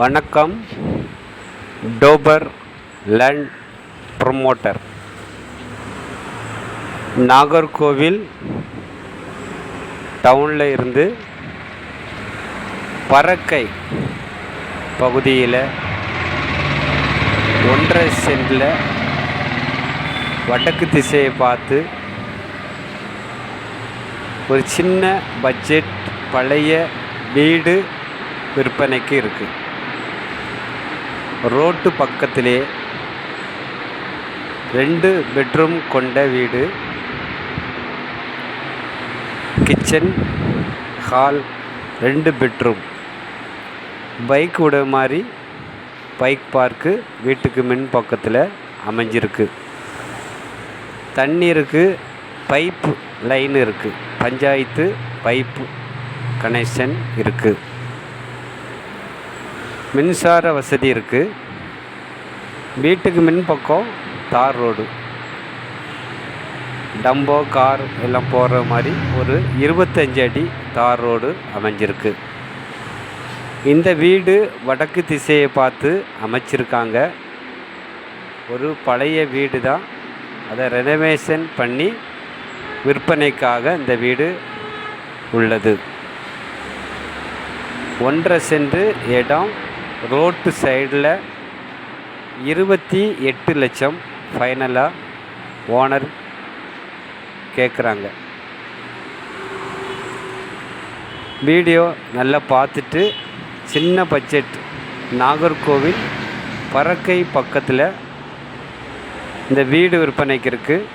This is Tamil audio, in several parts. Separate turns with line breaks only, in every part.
வணக்கம் டோபர் லேண்ட் ப்ரொமோட்டர். நாகர்கோவில் டவுனில் இருந்து பறக்கை பகுதியில் ஒன்றரை சென்டில் வடக்கு திசையை பார்த்து ஒரு சின்ன பட்ஜெட் பழைய வீடு விற்பனைக்கு இருக்குது ரோட்டு பக்கத்திலே ரெண்டு பெட்ரூம் கொண்ட வீடு. கிச்சன் ஹால் ரெண்டு பெட்ரூம். பைக் விட மாதிரி பைக் பார்க்கு வீட்டுக்கு மின் பக்கத்தில் அமைஞ்சிருக்கு. தண்ணீருக்கு பைப்பு லைன் இருக்குது பஞ்சாயத்து பைப்பு கனெக்ஷன் இருக்குது மின்சார வசதி இருக்குது வீட்டுக்கு மின் பக்கம் தார் ரோடு. டம்போ கார் எல்லாம் போகிற மாதிரி ஒரு இருபத்தஞ்சு அடி தார் ரோடு அமைஞ்சிருக்கு. இந்த வீடு வடக்கு திசையை பார்த்து அமைச்சிருக்காங்க. ஒரு பழைய வீடு தான். அதை ரெனவேஷன் பண்ணி விற்பனைக்காக இந்த வீடு உள்ளது. ஒன்றரை சென்று இடம் ரோட்டு சைடில் இருபத்தி எட்டு லட்சம் ஃபைனலாக ஓனர் கேட்குறாங்க வீடியோ நல்லா பார்த்துட்டு சின்ன பட்ஜெட். நாகர்கோவில் பறக்கை பக்கத்தில் இந்த வீடு விற்பனைக்கு இருக்குது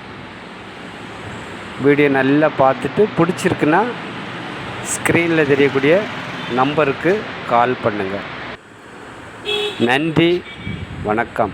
வீடியோ நல்லா பார்த்துட்டு பிடிச்சிருக்குன்னா ஸ்க்ரீனில் தெரியக்கூடிய நம்பருக்கு கால் பண்ணுங்கள் நன்றி வணக்கம்.